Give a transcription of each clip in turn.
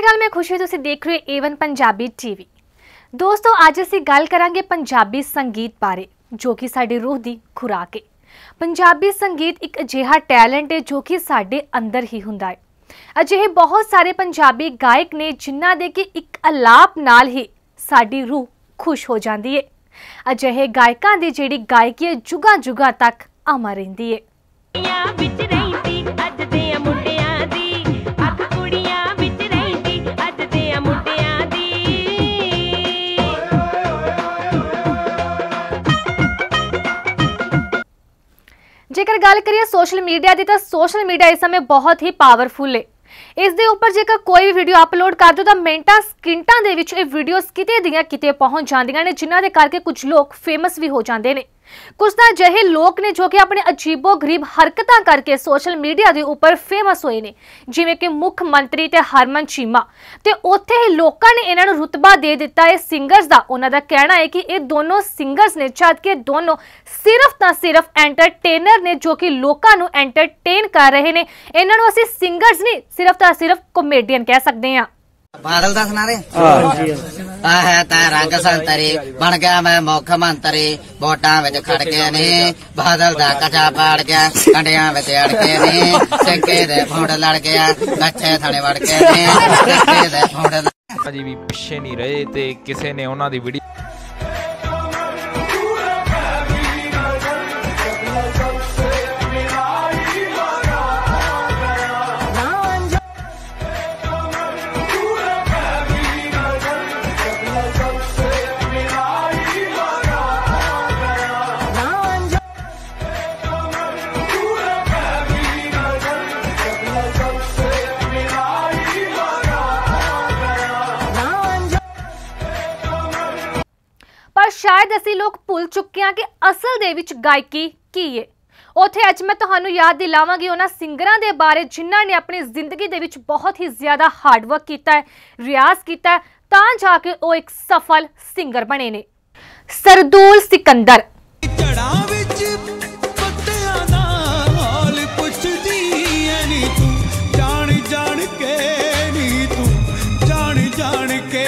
ਸ਼੍ਰੀ ਅਕਾਲ ਮੈਂ ਖੁਸ਼ੀ ਤੁਸੀਂ ਦੇਖ ਰਹੇ ਹੋ A1 ਪੰਜਾਬੀ ਟੀਵੀ ਦੋਸਤੋ, ਅੱਜ ਅਸੀਂ ਗੱਲ ਕਰਾਂਗੇ ਪੰਜਾਬੀ ਸੰਗੀਤ ਬਾਰੇ, ਜੋ ਕਿ ਸਾਡੀ ਰੂਹ ਦੀ ਖੁਰਾਕ ਹੈ ਪੰਜਾਬੀ ਸੰਗੀਤ ਇੱਕ ਅਜਿਹਾ ਟੈਲੈਂਟ ਹੈ ਜੋ ਕਿ ਸਾਡੇ ਅੰਦਰ ਹੀ ਹੁੰਦਾ ਹੈ ਅਜਿਹੇ ਬਹੁਤ ਸਾਰੇ ਪੰਜਾਬੀ ਗਾਇਕ ਨੇ, ਜਿਨ੍ਹਾਂ ਦੇ ਕਿ ਇੱਕ ਅਲਾਪ ਨਾਲ ਹੀ ਸਾਡੀ ਰੂਹ ਖੁਸ਼ ਹੋ ਜਾਂਦੀ ਹੈ ਅਜਿਹੇ ਗਾਇਕਾਂ ਦੀ ਜਿਹੜੀ ਗਾਇਕੀ ਹੈ ਜੁਗਾ ਜੁਗਾ ਤੱਕ ਅਮਰ ਰਹਿੰਦੀ ਹੈ ਜੇਕਰ ਗੱਲ ਕਰੀਏ ਸੋਸ਼ਲ ਮੀਡੀਆ ਦੀ ਤਾਂ ਸੋਸ਼ਲ ਮੀਡੀਆ ਇਸ ਸਮੇਂ ਬਹੁਤ ਹੀ ਪਾਵਰਫੁਲ ਹੈ ਇਸ ਦੇ ਉੱਪਰ ਜੇਕਰ ਕੋਈ ਵੀ ਵੀਡੀਓ ਅਪਲੋਡ ਕਰ ਦਿਓ ਤਾਂ ਮਿੰਟਾਂ, ਸਕਿੰਟਾਂ ਦੇ ਵਿੱਚ ਇਹ ਵੀਡੀਓਜ਼ ਕਿਤੇ ਦੀਆਂ ਕਿਤੇ ਪਹੁੰਚ ਜਾਂਦੀਆਂ ਨੇ, ਜਿਨ੍ਹਾਂ ਦੇ ਕਰਕੇ ਕੁਝ ਲੋਕ ਫੇਮਸ ਵੀ ਹੋ ਜਾਂਦੇ ਨੇ। ਕੁਝ ਤਾਂ ਅਜਿਹੇ ਲੋਕ ਨੇ ਜੋ ਕਿ ਆਪਣੇ ਅਜੀਬੋ-ਗਰੀਬ ਹਰਕਤਾਂ ਕਰਕੇ ਸੋਸ਼ਲ ਮੀਡੀਆ ਦੇ ਉੱਪਰ ਫੇਮਸ ਹੋਏ ਨੇ। ਜਿਵੇਂ ਕਿ ਮੁੱਖ ਮੰਤਰੀ ਤੇ ਹਰਮਨ ਚੀਮਾ। ਤੇ ਉੱਥੇ ਹੀ ਲੋਕਾਂ ਨੇ ਇਹਨਾਂ ਨੂੰ ਰੁਤਬਾ ਦੇ ਦਿੱਤਾ ਹੈ ਸਿੰਗਰਸ ਦਾ। ਉਹਨਾਂ ਦਾ ਕਹਿਣਾ ਹੈ ਕਿ ਇਹ ਦੋਨੋਂ ਸਿੰਗਰਸ ਨੇ, ਜਦ ਕਿ ਦੋਨੋਂ ਸਿਰਫ ਤਾਂ ਸਿਰਫ ਐਂਟਰਟੇਨਰ ਨੇ ਜੋ ਕਿ ਲੋਕਾਂ ਨੂੰ ਐਂਟਰਟੇਨ ਕਰ ਰਹੇ ਨੇ। ਇਹਨਾਂ ਨੂੰ ਅਸੀਂ ਸਿੰਗਰਸ ਨਹੀਂ, ਸਿਰਫ ਤਾਂ ਸਿਰਫ ਕਾਮੇਡੀਅਨ ਕਹਿ ਸਕਦੇ ਹਾਂ। ਬਾਦਲ ਦਾ ਸੁਣਾ ਰਹੇ? ਆ ਹੈ ਤਾਂ ਰੰਗ ਸੰਤਰੀ ਬਣ ਗਿਆ ਮੈਂ ਮੁੱਖ ਮੰਤਰੀ। ਵੋਟਾਂ ਵਿੱਚ ਖੜ ਕੇ ਨੇ ਬਾਦਲ ਦਾ ਕਚਾ ਪਾੜ ਗਿਆ ਕੰਡਿਆਂ ਵਿੱਚ ਅੜ ਕੇ ਨੇ ਸਿੱਕੇ ਦੇ ਫੁੰਡ ਲੜ ਗਿਆ ਕੱਚੇ ਥਣੇ ਵੜ ਕੇ ਨੇ ਸਿੱਕੇ ਦੇ ਫੁੰਡ ਜੀ ਵੀ ਪਿੱਛੇ ਨਹੀਂ ਰਹੇ ਤੇ ਕਿਸੇ ਨੇ ਉਹਨਾਂ ਦੀ ਵੀਡੀਓ ਅਸੀਂ ਲੋਕ ਭੁੱਲ ਚੁੱਕੇ ਹਾਂ ਕਿ ਅਸਲ ਦੇ ਵਿੱਚ ਗਾਇਕੀ ਕੀ ਹੈ ਉਥੇ ਅੱਜ ਮੈਂ ਤੁਹਾਨੂੰ ਯਾਦ ਦਿਲਾਵਾਂਗੀ ਉਹਨਾਂ ਸਿੰਗਰਾਂ ਦੇ ਬਾਰੇ ਜਿਨ੍ਹਾਂ ਨੇ ਆਪਣੀ ਜ਼ਿੰਦਗੀ ਦੇ ਵਿੱਚ ਬਹੁਤ ਹੀ ਜ਼ਿਆਦਾ ਹਾਰਡ ਵਰਕ ਕੀਤਾ ਹੈ ਰਿਆਜ਼ ਕੀਤਾ ਹੈ ਤਾਂ ਜਾ ਕੇ ਉਹ ਇੱਕ ਸਫਲ ਸਿੰਗਰ ਬਣੇ ਨੇ। ਸਰਦੂਲ ਸਿਕੰਦਰ। ਝੜਾਂ ਵਿੱਚ ਪੱਤਿਆਂ ਦਾ ਹਾਲ ਪੁੱਛਦੀ ਐ ਨੀ ਤੂੰ ਜਾਣ ਜਾਣ ਕੇ ਨੀ ਤੂੰ ਜਾਣ ਜਾਣ ਕੇ।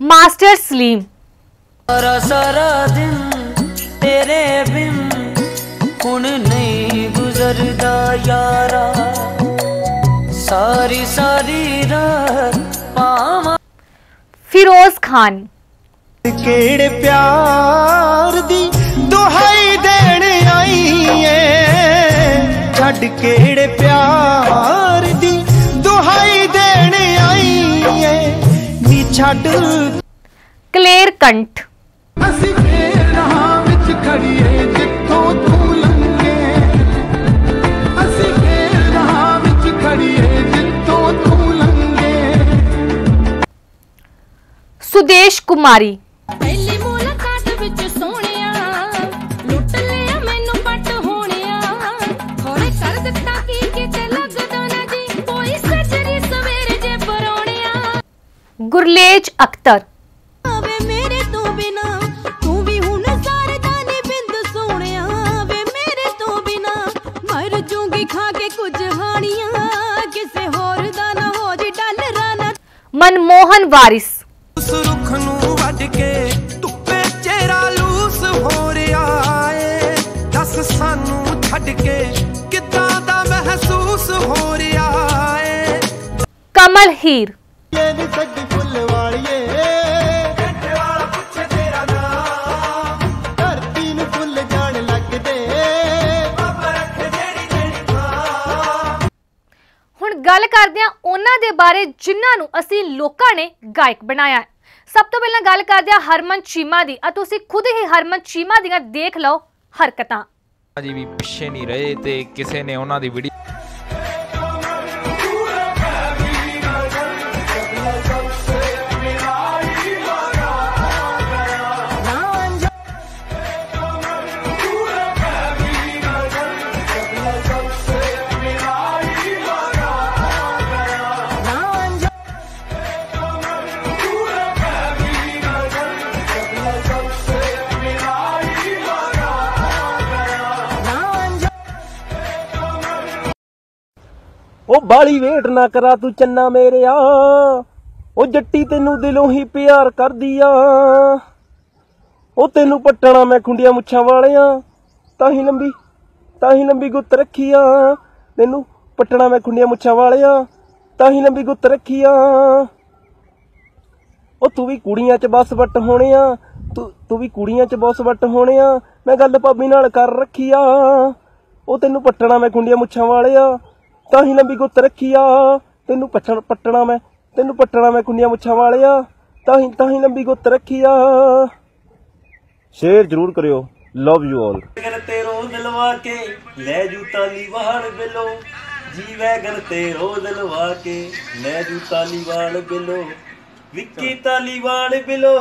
ਮਾਸਟਰ ਸਲੀਮ। ਸਾਰਾ ਸਾਰਾ ਦਿਨ ਤੇਰੇ ਬਿਨ ਹੁਣ ਨਹੀਂ ਗੁਜ਼ਰਦਾ ਯਾਰਾ ਸਾਰੀ ਸਾਰੀ ਰਾਤ ਪਾਵਾਂ ਫਿਰੋਜ਼ ਖਾਨ ਕਿਹੜੇ ਪਿਆਰ ਦੀ ਦੁਹਾਈ ਦੇਣ ਆਈ ਏ ਛੱਡ ਕਿਹੜੇ ਪਿਆਰ ਦੀ ਦੁਹਾਈ ਦੇਣ ਆਈ ਏ ਨੀ ਛੱਡ ਕਲੇਰ ਕੰਠ ਅਸੀਂ ਫੇਰ ਰਾਹ ਵਿੱਚ ਖੜੀਏ ਜਿੱਥੋਂ ਤੂੰ ਲੰਘੇ। ਅਸੀਂ ਫੇਰ ਰਾਹ ਵਿੱਚ ਖੜੀਏ ਜਿੱਥੋਂ ਤੂੰ ਲੰਘੇ। ਸੁਦੇਸ਼ ਕੁਮਾਰੀ। ਪਹਿਲੀ ਮੁਲਾਕਾਤ ਵਿੱਚ ਸੋਹਣਿਆ ਲੁੱਟ ਲਿਆ ਮੈਨੂੰ ਪੱਟ ਹੋਣਿਆ। ਥੋੜੇ ਕਰ ਦਿੱਤਾ ਕੀ ਕਿਤੇ ਲੱਗਦਾ ਨਾ ਜੀ ਕੋਈ ਸੱਜਰੀ ਸਵੇਰੇ ਜੇ ਪਰੋਣਿਆ। ਗੁਰਲੇਜ ਅਖਤਰ। ਮਨਮੋਹਨ ਵਾਰਿਸ। ਉਸ ਰੁੱਖ ਨੂੰ ਵੱਢ ਕੇ ਧੁੱਪੇ ਚਿਹਰਾ ਲੂਸ ਹੋ ਰਿਹਾ ਏ। ਦੱਸ ਸਾਨੂੰ ਛੱਡ ਕੇ ਕਿੱਦਾਂ ਦਾ ਮਹਿਸੂਸ ਹੋ ਰਿਹਾ ਏ। ਕਮਲ ਹੀਰ। ਇਹ ਨੀ ਗੱਲ ਕਰਦੇ ਹਾਂ ਉਹਨਾਂ ਦੇ ਬਾਰੇ ਜਿਨ੍ਹਾਂ ਨੂੰ ਅਸੀਂ ਲੋਕਾਂ ਨੇ ਗਾਇਕ ਬਣਾਇਆ ਹੈ। ਸਭ ਤੋਂ ਪਹਿਲਾਂ ਗੱਲ ਕਰਦੇ ਹਾਂ ਹਰਮਨ ਚੀਮਾ ਦੀ ਆ ਤੁਸੀਂ ਖੁਦ ਹੀ ਹਰਮਨ ਚੀਮਾ ਦੀਆਂ ਦੇਖ ਲਓ ਹਰਕਤਾਂ। ਜੀ ਵੀ ਪਿੱਛੇ ਨਹੀਂ ਰਹੇ ਤੇ ਕਿਸੇ ਨੇ ਉਹਨਾਂ ਦੀ ਵੀਡੀਓ ਬਾਲੀ ਵੇਟ ਨਾ ਕਰਾ ਤੂੰ ਚੰਨਾ ਮੇਰਿਆ। ਉਹ ਜੱਟੀ ਤੈਨੂੰ ਦਿਲੋਂ ਹੀ ਪਿਆਰ ਕਰਦੀ ਆ। ਉਹ ਤੈਨੂੰ ਪੱਟਣਾ ਮੈਂ ਖੁੰਡੀਆਂ ਮੁੱਛਾਂ ਵਾਲਿਆਂ। ਤਾਂ ਹੀ ਲੰਬੀ, ਤਾਂ ਹੀ ਲੰਬੀ ਗੁੱਤ ਰੱਖੀ ਆ। ਤੈਨੂੰ ਪੱਟਣਾ ਮੈਂ ਖੁੰਡੀਆਂ ਮੁੱਛਾਂ ਵਾਲਿਆਂ। ਤਾਂ ਹੀ ਲੰਬੀ ਗੁੱਤ ਰੱਖੀ ਆ। ਉਹ ਤੂੰ ਵੀ ਕੁੜੀਆਂ 'ਚ ਬਸ ਵੱਟ ਹੋਣੇ ਆ। ਤੂੰ ਤੂੰ ਵੀ ਕੁੜੀਆਂ 'ਚ ਬਸ ਵੱਟ ਹੋਣੇ ਆ। ਮੈਂ ਗੱਲ ਭਾਬੀ ਨਾਲ ਕਰ ਰੱਖੀ ਆ। ਉਹ ਤੈਨੂੰ ਪੱਟਣਾ ਮੈਂ ਖੁੰਡੀਆਂ ਮੁੱਛਾਂ ਵਾਲਿਆ। ਤਾਂ ਹੀ ਲੰਬੀ ਗੁੱਤ ਰੱਖੀ ਤੈਨੂੰ ਪੱਟਣ ਪੱਟਣਾ ਮੈਂ ਤੈਨੂੰ ਪੱਟਣਾ ਮੈਂ ਕੁੰਡੀਆਂ ਮੁੱਛਾਂ ਵਾਲਿਆ। ਤਾਂ ਹੀ ਤਾਂ ਹੀ ਲੰਬੀ ਗੁੱਤ ਰੱਖੀ ਸ਼ੇਅਰ ਜ਼ਰੂਰ ਕਰਿਓ। ਲਵ ਯੂ ਆਲ ਵੈਗਨ ਤੇ ਰੋਜ਼ ਲਵਾ ਕੇ, ਲੈ ਜੂਤਾ ਤਾਲੀ ਵਾਲ ਬਿਲੋ। ਜੀ ਵੈਗਨ ਤੇ ਰੋਜ਼ ਲਵਾ ਕੇ, ਲੈ ਜੂਤਾ ਤਾਲੀ ਬਿਲੋ। ਵਿੱਕੀ ਤਾਲੀ ਬਿਲੋ,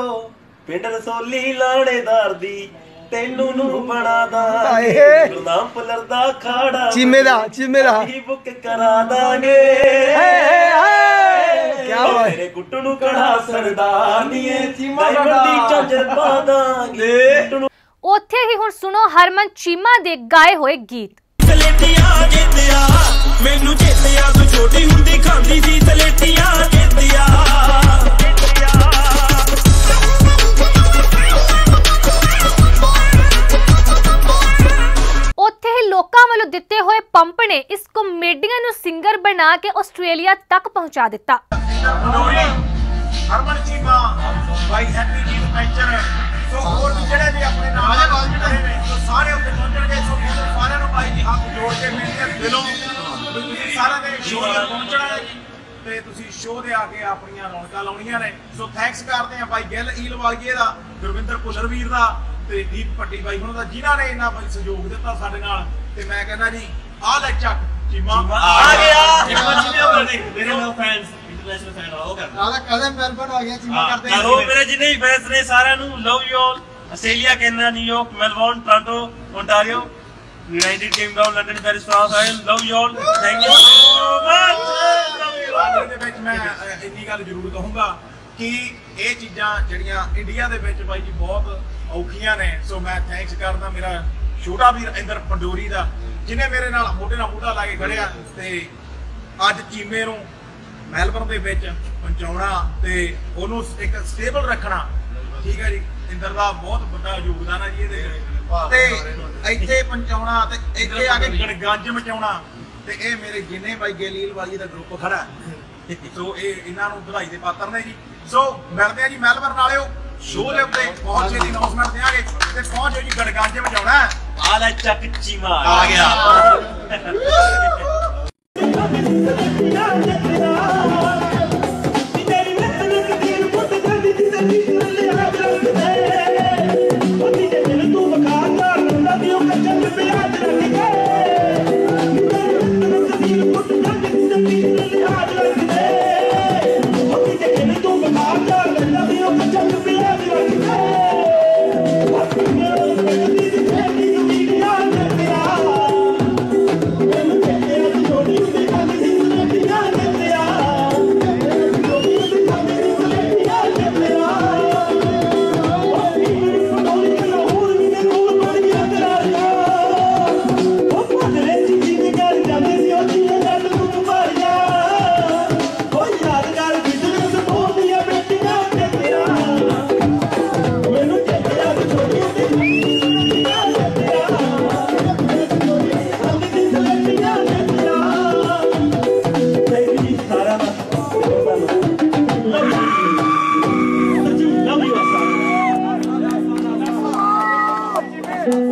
ਪਿੰਡ ਰਸੋਲੀ ਲਾਣੇਦਾਰ ਦੀ। ਤੈਨੂੰ ਨੂੰ ਬਣਾ ਦਾਂਗੇ ਗੁਰਦਾਮ ਪੁਲਰ ਦਾ ਖਾੜਾ ਚੀਮੇ ਦਾ ਚੀਮੇ ਦਾ। ਹੀ ਬੁੱਕ ਕਰਾ ਦਾਂਗੇ। ਕਿਆ ਬਾਤ। ਤੇਰੇ ਗੁੱਟ ਨੂੰ ਕੜਾ ਸਰਦਾਰਨੀਏ ਚੀਮਾ ਵੱਡੀ ਚਾਂਜਰ ਪਾ ਦਾਂਗੇ। ਉੱਥੇ ਹੀ ਹੁਣ ਸੁਣੋ ਹਰਮਨ ਚੀਮਾ ਦੇ ਗਾਏ ਹੋਏ ਗੀਤ। ਤਲੇਟੀਆਂ ਜਿੱਤਿਆ ਮੈਨੂੰ ਜਿੱਤਿਆ ਤੂੰ ਛੋਟੀ ਹੁੰਦੀ ਖਾਂਦੀ ਸੀ ਤਲੇਟੀਆਂ ਜਿੱਤਿਆ। ਲੋਕਾਂ ਵੱਲੋਂ ਦਿੱਤੇ ਹੋਏ ਪੰਪ ਨੇ ਇਸ ਕਮੇਡੀਅਨ ਨੂੰ ਸਿੰਗਰ ਬਣਾ ਕੇ ਆਸਟ੍ਰੇਲੀਆ ਤੱਕ ਪਹੁੰਚਾ ਦਿੱਤਾ। ਹਰਮਨ ਚੀਮਾ ਬਾਈ ਹੈਪੀ ਜੀ ਪੈਂਚਰ ਸੋ ਹੋਰ ਵੀ ਜਿਹੜੇ ਵੀ ਆਪਣੇ ਨਾਲ ਦੇ ਬਾਲ ਜਿਹੜੇ ਨੇ ਸੋ ਸਾਰੇ ਉੱਤੇ ਪਹੁੰਚਣਗੇ ਸੋ ਇਹਨਾਂ ਸਾਰਿਆਂ ਨੂੰ ਬਾਈ ਜੀ ਹੱਥ ਜੋੜ ਕੇ ਮਿਲ ਦਿਲੋਂ ਵੀ ਤੁਸੀਂ ਸਾਰਿਆਂ ਦੇ ਸ਼ੋਅ ਤੇ ਪਹੁੰਚਣਾ ਹੈ ਜੀ। ਤੇ ਤੁਸੀਂ ਸ਼ੋਅ ਦੇ ਆ ਕੇ ਆਪਣੀਆਂ ਰੌਣਕਾਂ ਲਾਉਣੀਆਂ ਨੇ। ਸੋ ਥੈਂਕਸ ਕਰਦੇ ਆ ਬਾਈ ਗਿੱਲ ਈਲ ਵਾਲੀਏ ਦਾ ਗੁਰਵਿੰਦਰ ਭੁੱਲਰ ਵੀਰ ਦਾ ਤੇ ਦੀਪ ਪੱਟੀ ਬਾਈ ਉਹਨਾਂ ਦਾ ਜਿਨ੍ਹਾਂ ਨੇ ਇੰਨਾ ਬਾਈ ਸਹਿਯੋਗ ਦਿੱਤਾ ਸਾਡੇ ਨਾਲ। ਤੇ ਮੈਂ ਕਹਿੰਦਾ ਜੀ ਆਹ ਲੈ ਚੱਕ। ਚੀਮਾ ਆ ਗਿਆ। ਚੀਮਾ ਜਿੰਨੇ ਬਣੇ ਮੇਰੇ ਲੋ ਫੈਨਸ ਇੰਟਰਨੈਸ਼ਨਲ ਫੈਨ ਹੋ ਕਰ ਆਹ ਕਦੇ ਮੈਲਬਨ ਆ ਗਿਆ ਚੀਮਾ ਕਰਦੇ ਹੈਲੋ ਮੇਰੇ ਜਿੰਨੇ ਵੀ ਫੈਨਸ ਨੇ ਸਾਰਿਆਂ ਨੂੰ love you all Australia Canada New York Melbourne Toronto Ontario United Kingdom London Paris France I love you all thank you so much love you ਆਖਰ ਦੇ ਵਿੱਚ ਮੈਂ ਇੰਨੀ ਗੱਲ ਜ਼ਰੂਰ ਕਹੂੰਗਾ ਕਿ ਇਹ ਚੀਜ਼ਾਂ ਜਿਹੜੀਆਂ ਇੰਡੀਆ ਦੇ ਵਿੱਚ ਬਾਈ ਜੀ ਬਹੁਤ ਔਖੀਆਂ ਨੇ। ਸੋ ਮੈਂ ਥੈਂਕਸ ਕਰਦਾ ਮੇਰਾ ਛੋਟਾ ਵੀਰ ਇੰਦਰ ਪੰਡੋਰੀ ਦਾ ਜਿਨੇ ਮੇਰੇ ਨਾਲ ਮੋਢੇ ਨਾਲ ਮੋਢਾ ਲਾ ਕੇ ਖੜਿਆ ਤੇ ਅੱਜ ਚੀਮੇ ਨੂੰ ਮੈਲਬਰਨ ਦੇ ਵਿੱਚ ਪਹੁੰਚਾਉਣਾ ਤੇ ਉਹਨੂੰ ਇੱਕ ਸਟੇਬਲ ਰੱਖਣਾ। ਠੀਕ ਹੈ ਜੀ, ਇੰਦਰ ਦਾ ਬਹੁਤ ਵੱਡਾ ਯੋਗਦਾਨ ਹੈ ਜੀ ਇਹਦੇ ਤੇ ਇੱਥੇ ਪਹੁੰਚਾਉਣਾ ਤੇ ਇੱਥੇ ਆ ਕੇ ਗਣਗੰਜ ਮਚਾਉਣਾ। ਤੇ ਇਹ ਮੇਰੇ ਜਿੰਨੇ ਬਾਈ ਗੇਲੀਲ ਵਾਲੀ ਦਾ ਗਰੁੱਪ ਖੜਾ ਸੋ ਇਹ ਇਹਨਾਂ ਨੂੰ ਵਧਾਈ ਦੇ ਪਾਤਰ ਨੇ ਜੀ। ਸੋ ਮਿਲਦੇ ਆ ਜੀ ਮੈਲਬਰਨ ਵਾਲਿਓ। ਸ਼ੋਅ ਦੇ ਉੱਤੇ ਬਹੁਤ ਛੇਤੀ ਅਨਾਉਂਸਮੈਂਟ ਦਿਆਂਗੇ ਤੇ ਪਹੁੰਚੋ ਜੀ, ਗਣਗੰਜ ਮਚਾਉਣਾ ਹੈ। ਆ ਲੈ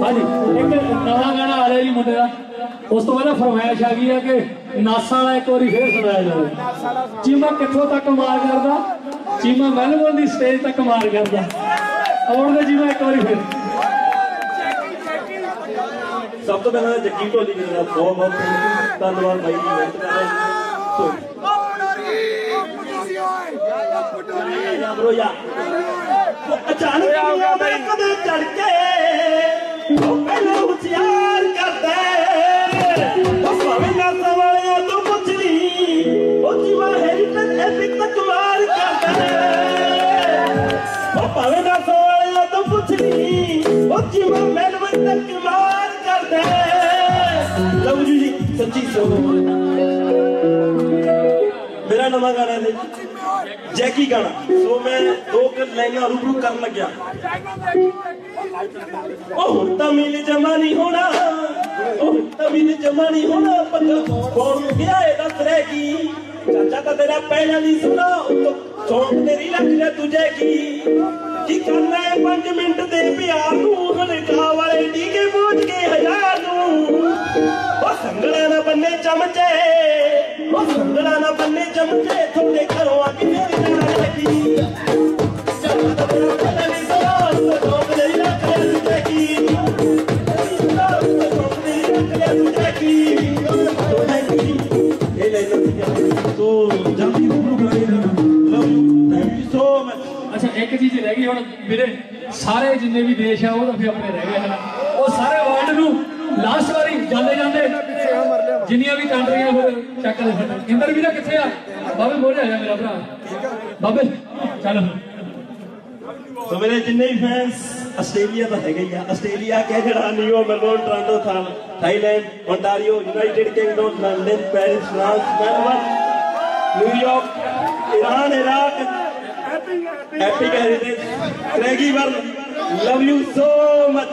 ਹਾਂਜੀ। ਇੱਕ ਨਵਾਂ ਗਾਣਾ ਆ ਰਿਹਾ ਜੀ ਮੁੰਡੇ ਦਾ। ਉਸ ਤੋਂ ਪਹਿਲਾਂ ਫਰਮਾਇਸ਼ ਆ ਗਈ ਹੈ ਕਿ ਨਾਸਾ ਵਾਲਾ ਇੱਕ ਵਾਰੀ ਫੇਰ ਸੁਣਾਇਆ ਜਾਵੇ। ਚੀਮਾ ਕਿੱਥੋਂ ਤੱਕ ਮਾਰ ਕਰਦਾ? ਚੀਮਾ ਮੈਲਬੌਰਨ ਦੀ ਸਟੇਜ ਤੱਕ ਮਾਰ ਕਰਦਾ। ਆਉਣ ਦੇ ਜੀਮਾ ਇੱਕ ਵਾਰੀ ਫੇਰ। ਸਭ ਤੋਂ ਪਹਿਲਾਂ ਜੱਗੀ ਢੋਲੀ ਜੀ ਦਾ ਬਹੁਤ ਬਹੁਤ ਧੰਨਵਾਦ ਬਾਈ ਜੀ ਮਿਹਨਤ ਕਰ ਰਹੇ ਸੋ ਯਾ ਬਰੋ ਯਾ ਉਹ ਅਚਾਨਕ ਕਦੇ ਚੜ ਕੇ او پیلوت یار کر دے او ਜੈਕੀ ਗਾਣਾ। ਸੋ ਮੈਂ ਦੋ ਕੁ ਲਾਈਨਾਂ ਰੂਬਰੂ ਕਰਨ ਲੱਗਿਆ। ਉਹ ਹੁਣ ਤਾਂ ਮਿਲ ਜਮਾ ਨਹੀਂ ਹੋਣਾ। ਉਹ ਤਾਂ ਮਿਲ ਜਮਾ ਨਹੀਂ ਹੋਣਾ ਪਤਾ। ਕੌਣ ਗਿਆ ਇਹ ਦੱਸ ਰਹਿ ਕੀ? ਚਾਚਾ ਤਾਂ ਤੇਰਾ ਪਹਿਲਾਂ ਨਹੀਂ ਸੁਣਾ ਉੱਤੋਂ ਸੌਂਕ ਤੇਰੀ ਰੱਖ ਲੈ ਤੁਝੇ ਕੀ? ਕੀ 5 ਮਿੰਟ ਦੇ ਪਿਆਰ ਨੂੰ ਹਲਕਾ ਵਾਲੇ ਟੀਕੇ ਪਹੁੰਚ ਕੇ ਹਜ਼ਾਰ ਨੂੰ। ਉਹ ਸੰਗਲਾ ਨਾ ਬੰਨੇ ਚਮਚੇ, ਉਹ ਸੰਗਲਾ ਨਾ ਬੰਨੇ ਚਮਚੇ, ਤੁਹਾਡੇ ਘਰੋਂ ਆ ਕੇ ਫੇਰ ਜਾਣਾ। ਜਿੰਨੇ ਵੀ ਦੇਸ਼ ਆ ਉਹ ਤਾਂ ਫਿਰ ਆਪਣੇ ਰਹਿ ਗਏ ਹਨ। ਉਹ ਸਾਰੇ ਵਰਲਡ ਨੂੰ ਲਾਸਟ ਵਾਰੀ ਜਾਂਦੇ ਜਾਂਦੇ ਜਿੰਨੀਆਂ ਵੀ ਕੰਟਰੀਆਂ ਫਿਰ ਚੱਕ ਲੈ ਫਿਰ। ਇੰਦਰ ਵੀਰਾ ਕਿੱਥੇ ਆ? ਬਾਬੇ ਮੋਰੇ ਆ ਜਾ ਮੇਰਾ ਭਰਾ। ਬਾਬੇ ਚੱਲ। ਸੋ ਮੇਰੇ ਜਿੰਨੇ ਵੀ ਫੈਨਸ ਆਸਟ੍ਰੇਲੀਆ ਦਾ ਹੈਗਾ ਹੀ ਆ। Australia Canada New Melbourne Toronto than Thailand Ontario United Kingdom London Paris France Melbourne New York Iran Iraq epic heritage Craigieburn love you so much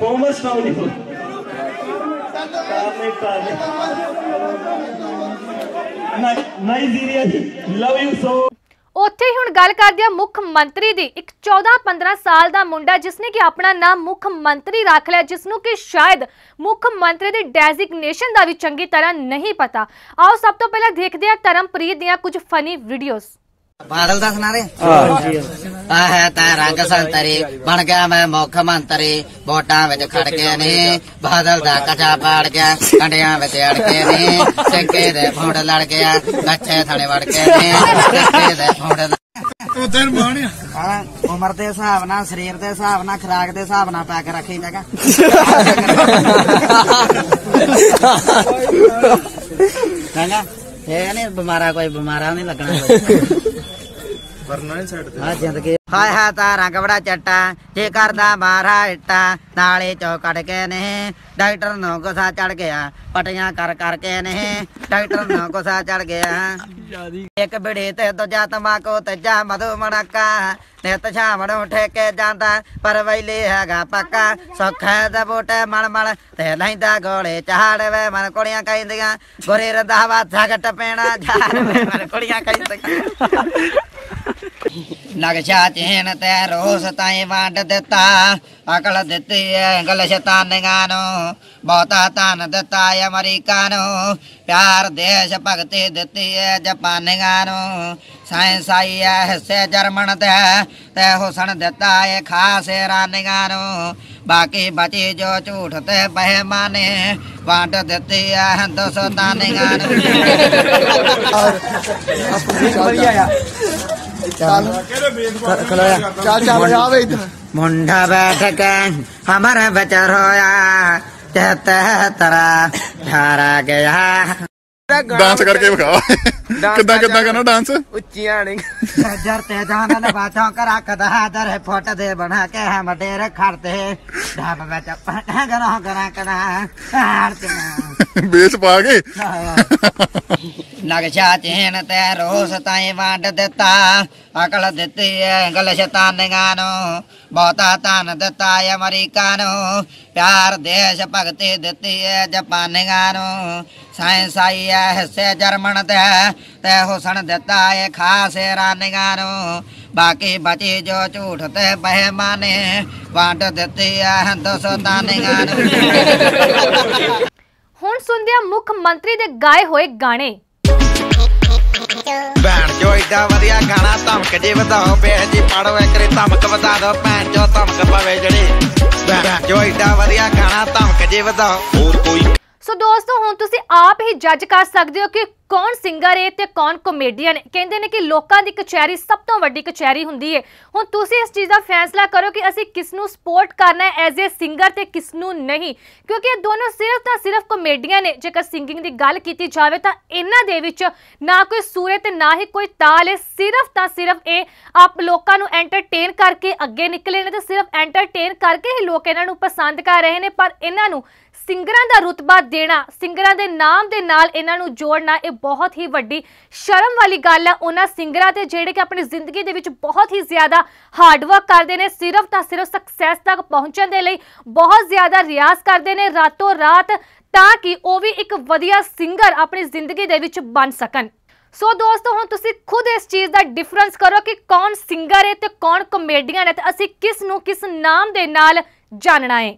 forms ਟਾਊਨ you Tarneit Tarneit Nigeria ji love you ਸੋ ਉੱਥੇ ਹੀ ਹੁਣ ਗੱਲ ਕਰਦੇ ਆ ਮੁੱਖ ਮੰਤਰੀ ਦੀ। ਇੱਕ 14-15 ਸਾਲ ਦਾ ਮੁੰਡਾ ਜਿਸਨੇ ਕਿ ਆਪਣਾ ਨਾਮ ਮੁੱਖ ਮੰਤਰੀ ਰੱਖ ਲਿਆ ਜਿਸ ਨੂੰ ਕਿ ਸ਼ਾਇਦ ਮੁੱਖ ਮੰਤਰੀ ਦੀ ਡੈਜ਼ਿਗਨੇਸ਼ਨ ਦਾ ਵੀ ਚੰਗੀ ਤਰ੍ਹਾਂ ਨਹੀਂ ਪਤਾ। ਆਓ ਸਭ ਤੋਂ ਪਹਿਲਾਂ ਦੇਖਦੇ ਹਾਂ ਧਰਮਪ੍ਰੀਤ ਦੀਆਂ ਕੁਝ ਫਨੀ ਵੀਡੀਓਜ਼ ਬਾਦਲ ਦਾ ਸੁਣਾ ਦੇ ਆ ਹੈ ਤਾਂ ਰੰਗ ਸੰਤਰੀ ਬਣ ਗਿਆ ਮੈਂ ਮੁੱਖ ਮੰਤਰੀ। ਵੋਟਾਂ ਵਿੱਚ ਖੜ ਕੇ ਨੇ। ਬਾਦਲ ਦਾ ਕਚਾ ਪਾੜ ਗਿਆ ਕੰਡਿਆਂ ਵਿੱਚ ਅੜ ਕੇ ਨੇ। ਸਿੱਕੇ ਦੇ ਫੋੜ ਲੜ ਗਿਆ ਕੱਚੇ ਥਣੇ ਵੜ ਕੇ ਨੇ। ਸਿੱਕੇ ਦੇ ਫੋੜ ਉਧਰ ਮਾਣਿਆ ਹਾਂ ਉਮਰ ਦੇ ਹਿਸਾਬ ਨਾਲ ਸਰੀਰ ਦੇ ਹਿਸਾਬ ਨਾਲ ਖੁਰਾਕ ਦੇ ਹਿਸਾਬ ਨਾਲ ਪਾ ਕੇ ਰੱਖੀ ਜਗਾ ਚੰਗਾ। ਇਹ ਨਹੀਂ ਬਿਮਾਰਾ ਕੋਈ ਬਿਮਾਰਾ ਨਹੀਂ ਲੱਗਣਾ। ਹਾਂ ਜ਼ਿੰਦਗੀ ਹਾਏ ਹਾ ਤਾਂ ਰੰਗ ਬੜਾ ਚੱਟਾ, ਜੇ ਕਰਦਾ ਮਾਰਾ ਇੱਟਾ, ਨਾਲੇ ਚੋ ਕੱਢ ਕੇ ਨੇ। ਡਾਕਟਰ ਨੂੰ ਗੁੱਸਾ ਚੜ ਗਿਆ, ਪਟੀਆਂ ਕਰ ਕਰਕੇ ਨੇ। ਡਾਕਟਰ ਨੂੰ ਗੁੱਸਾ ਚੜ ਗਿਆ। ਇੱਕ ਬਿੜੀ ਤੇ ਦੂਜਾ ਤਮਾਕੂ, ਤੀਜਾ ਮਧੂ ਮੜਕਾ। ਨਿਤ ਸ਼ਾਮ ਠੇਕੇ ਜਾਂਦਾ, ਪਰ ਵੈਲੀ ਹੈਗਾ ਪੱਕਾ। ਸੁੱਖਾ ਦਾ ਬੂਟੇ ਮਲ ਮਲ ਤੇ ਲੈਂਦਾ ਗੋਲੇ ਚਾੜਵੇ ਮਨ ਕੁੜੀਆਂ ਕਹਿੰਦੀਆਂ, ਗੋਰੇ ਰੰਦਾਵਾ ਥਗਟ ਪੈਣਾ, ਝਾੜਵੇ, ਮਨ ਕੁੜੀਆਂ ਕਹਿੰਦੀਆਂ। ਨਗਸ਼ਾ ਚੇਨ ਤੇ ਰੋਸ ਤਾਈ ਵੰਡ ਦਿੱਤਾ, ਅਕਲ ਦਿੱਤੀ ਐ ਗਲ ਸ਼ੈਤਾਨੀਆਂ ਨੂੰ। ਬਹੁਤਾ ਧਨ ਦਿੱਤਾ ਐ ਅਮਰੀਕਾ ਨੂੰ ਪਿਆਰ ਦੇਸ਼ ਭਗਤੀ ਦਿੱਤੀ ਐ ਜਾਪਾਨੀਆਂ ਨੂੰ ਸਾਇੰਸ ਆਈ ਐ ਹਿੱਸੇ ਜਰਮਨ ਤੇ ਤੇ ਹੁਸਨ ਦਿੱਤਾ ਐ ਖਾਸ ਇਰਾਨੀਆਂ ਨੂੰ ਬਾਕੀ ਬਚੀ ਜੋ ਝੂਠ ਤੇ ਬਹਿਮਾਨੇ ਵੰਡ ਦਿੱਤੀ ਐ ਹਿੰਦੁਸਤਾਨੀਆਂ ਨੂੰ ਚੱਲ ਚੱਲ ਜਾਵੇ ਇੱਧਰ ਮੁੰਡਾ ਬੈਠ ਕੇ ਹਮਾਰਾ ਬਚਰ ਹੋਇਆ ਤੇ ਤੇ ਤਰਾ ਗਿਆ ਡਾਂਸ ਕਰਕੇ ਵਿਖਾ ਕਿੱਦਾਂ ਕਿੱਦਾਂ ਕਰਨਾ ਡਾਂਸ ਉੱਚੀਆਂ ਨੇ ਜਰ ਤੇ ਜਾਨ ਨੇ ਬਾਤੋਂ ਕਰ ਰੱਖਦਾ ਦਰ ਫੋਟ ਦੇ ਬਣਾ ਕੇ ਹਮ ਡੇਰ ਖੜਦੇ। ਢਾਬ ਵਿੱਚ ਗਰਾ ਗਰਾ ਕਰਾ ਹਾਰਤੀਆਂ ਬੇਸ ਪਾ ਕੇ? ਨਗਸ਼ਾ ਚੇਨ ਤੇ ਰੋਸ ਤਾਈ ਵੰਡ ਦਿੱਤਾ। ਅਕਲ ਦਿੱਤੀ ਐ ਗਲ ਸ਼ੈਤਾਨੀਆਂ ਨੂੰ। ਬਹੁਤਾ ਧਨ ਦਿੱਤਾ ਅਮਰੀਕਾ ਨੂੰ, ਪਿਆਰ ਦੇਸ਼ ਭਗਤੀ ਦਿੱਤੀ ਐ ਜਾਪਾਨੀਆਂ ਨੂੰ। ਸਾਇੰਸ ਆਈ ਐ ਹਿੱਸੇ ਜਰਮਨ ਤੇ ਤੇ ਹੁਸਨ ਦਿੱਤਾ ਐ ਖਾਸ ਇਰਾਨੀਆਂ ਨੂੰ। ਬਾਕੀ ਬਚੀ ਜੋ ਝੂਠ ਤੇ ਬਹਿਮਾਨੇ ਵੰਡ ਦਿੱਤੀ ਆ ਹਿੰਦੁਸਤਾਨੀਆਂ ਨੂੰ। ਹੁਣ ਸੁਣਦੇ ਹਾਂ ਮੁੱਖ ਮੰਤਰੀ ਦੇ ਗਾਏ ਹੋਏ ਗਾਣੇ। ਜੋ ਏਡਾ ਵਧੀਆ ਗਾਣਾ ਧਮਕ ਜੇ ਵਧਾਓ ਬੇਹ ਜੀ ਪੜੋ ਕਰੇ ਧਮਕ ਵਧਾ ਦੋ ਭੈਣ ਜੋ ਧਮਕ ਪਵੇ ਜਿਹੜੀ। ਭੈਣ, ਜੋ ਏਡਾ ਵਧੀਆ ਗਾਣਾ ਧਮਕ ਜੇ ਵਧਾਓ। ਹੋਰ ਕੋਈ ਸੋ ਦੋਸਤੋ, ਹੁਣ ਤੁਸੀਂ ਆਪ ਹੀ ਜੱਜ ਕਰ ਸਕਦੇ ਹੋ ਕਿ ਕੌਣ ਸਿੰਗਰ ਹੈ ਤੇ ਕੌਣ ਕਮੇਡੀਅਨ ਹੈ ਕਹਿੰਦੇ ਨੇ ਕਿ ਲੋਕਾਂ ਦੀ ਕਚਹਿਰੀ ਸਭ ਤੋਂ ਵੱਡੀ ਕਚਹਿਰੀ ਹੁੰਦੀ ਹੈ ਹੁਣ ਤੁਸੀਂ ਇਸ ਚੀਜ਼ ਦਾ ਫੈਸਲਾ ਕਰੋ ਕਿ ਅਸੀਂ ਕਿਸ ਨੂੰ ਸਪੋਰਟ ਕਰਨਾ ਹੈ ਐਜ਼ ਅ ਸਿੰਗਰ ਤੇ ਕਿਸ ਨੂੰ ਨਹੀਂ। ਕਿਉਂਕਿ ਇਹ ਦੋਨੋਂ ਸਿਰਫ ਤਾਂ ਸਿਰਫ ਕਮੇਡੀਅਨ ਨੇ ਜੇਕਰ ਸਿੰਗਿੰਗ ਦੀ ਗੱਲ ਕੀਤੀ ਜਾਵੇ ਤਾਂ ਇਹਨਾਂ ਦੇ ਵਿੱਚ ਨਾ ਕੋਈ ਸੂਰ ਤੇ ਨਾ ਹੀ ਕੋਈ ਤਾਲ ਹੈ ਸਿਰਫ ਤਾਂ ਸਿਰਫ ਇਹ ਆਪ ਲੋਕਾਂ ਨੂੰ ਐਂਟਰਟੇਨ ਕਰਕੇ ਅੱਗੇ ਨਿਕਲੇ ਨੇ ਤੇ ਸਿਰਫ ਐਂਟਰਟੇਨ ਕਰਕੇ ਹੀ ਲੋਕ ਇਹਨਾਂ ਨੂੰ ਪਸੰਦ ਕਰ ਰਹੇ ਨੇ। ਪਰ ਇਹਨਾਂ ਨੂੰ ਸਿੰਗਰਾਂ ਦਾ ਰੁਤਬਾ ਦੇਣਾ, ਸਿੰਗਰਾਂ ਦੇ ਨਾਮ ਦੇ ਨਾਲ ਇਹਨਾਂ ਨੂੰ ਜੋੜਨਾ, ਇਹ ਬਹੁਤ ਹੀ ਵੱਡੀ ਸ਼ਰਮ ਵਾਲੀ ਗੱਲ ਹੈ ਉਹਨਾਂ ਸਿੰਗਰਾਂ ਤੇ ਜਿਹੜੇ ਕਿ ਆਪਣੀ ਜ਼ਿੰਦਗੀ ਦੇ ਵਿੱਚ ਬਹੁਤ ਹੀ ਜ਼ਿਆਦਾ ਹਾਰਡ ਵਰਕ ਕਰਦੇ ਨੇ, ਸਿਰਫ ਤਾਂ ਸਿਰਫ ਸਕਸੈਸ ਤੱਕ ਪਹੁੰਚਣ ਦੇ ਲਈ ਬਹੁਤ ਜ਼ਿਆਦਾ ਰਿਆਜ਼ ਕਰਦੇ ਨੇ ਰਾਤੋਂ ਰਾਤ, ਤਾਂ ਕਿ ਉਹ ਵੀ ਇੱਕ ਵਧੀਆ ਸਿੰਗਰ ਆਪਣੀ ਜ਼ਿੰਦਗੀ ਦੇ ਵਿੱਚ ਬਣ ਸਕਣ। ਸੋ ਦੋਸਤੋ, ਹੁਣ ਤੁਸੀਂ ਖੁਦ ਇਸ ਚੀਜ਼ ਦਾ ਡਿਫਰੈਂਸ ਕਰੋ ਕਿ ਕੌਣ ਸਿੰਗਰ ਹੈ ਤੇ ਕੌਣ ਕਮੇਡੀਅਨ ਹੈ ਤੇ ਅਸੀਂ ਕਿਸ ਨੂੰ ਕਿਸ ਨਾਮ ਦੇ ਨਾਲ ਜਾਣਨਾ ਹੈ।